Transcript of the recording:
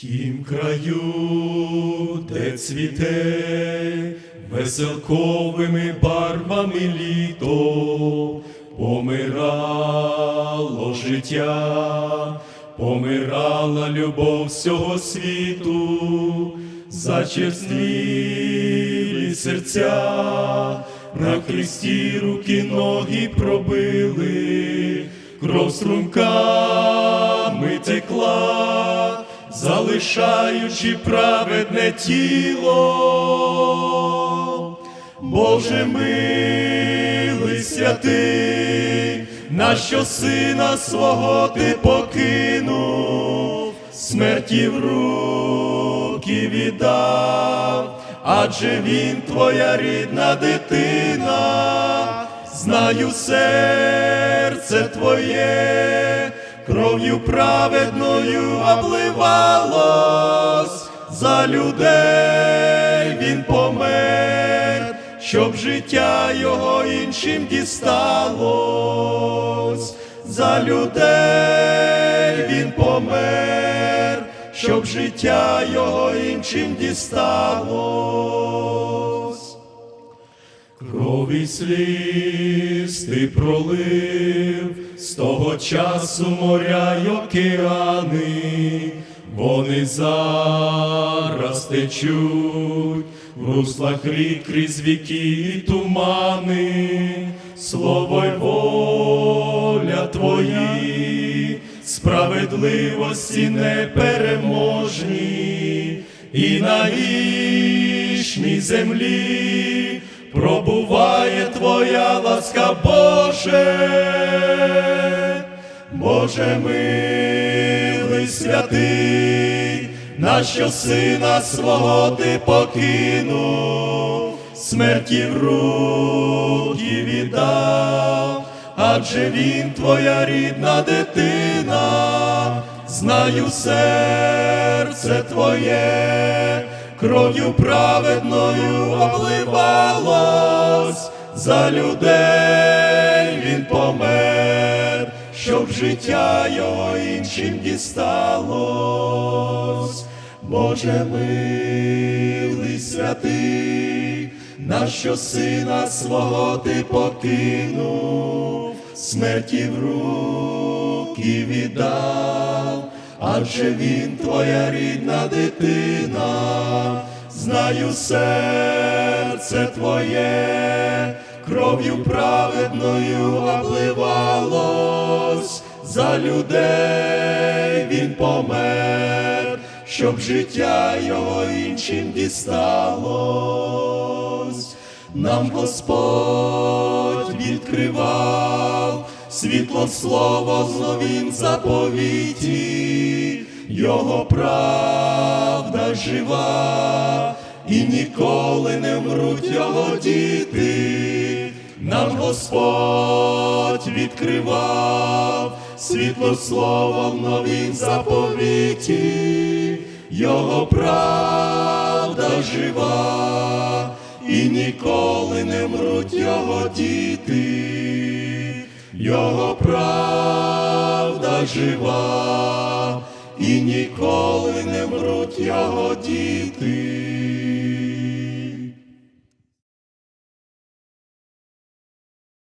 Тім краю, де цвіте веселковими барвами літо, помирало життя, помирала любов всього світу, зачерствілі серця, на хресті руки ноги пробили, кров струмками текла, залишаючи праведне тіло. Боже милий святий, нащо сина свого ти покинув, смерті в руки віддав, адже він твоя рідна дитина, знаю серце твоє, кров'ю праведною обливалось, за людей він помер, щоб життя його іншим дісталось, за людей він помер, щоб життя його іншим дісталось. Крові сліз ти пролив того часу моря й океани, вони зараз течуть в руслах рік крізь віки і тумани, слово й воля твої, справедливості непереможні, і на вічній землі пробуває Твоя ласка, Боже, Боже милий святий, нащо сина свого ти покинув, смерті в руки віддав, адже він твоя рідна дитина, знаю серце твоє, кров'ю праведною обливалось, за людей він помер, щоб життя його іншим дісталось. Боже милий святий, нащо сина свого ти покинув, смерті в руки віддав, адже він твоя рідна дитина, знаю серце твоє, кров'ю праведною обливалось, за людей він помер, щоб життя його іншим дісталось. Нам Господь відкривав світло слово з новин заповіті, Його правда жива, і ніколи не вмруть його діти. Нам Господь відкривав світло словом новин заповіті, Його правда жива, і ніколи не вмруть його діти. Його правда жива, і ніколи не вмруть його діти.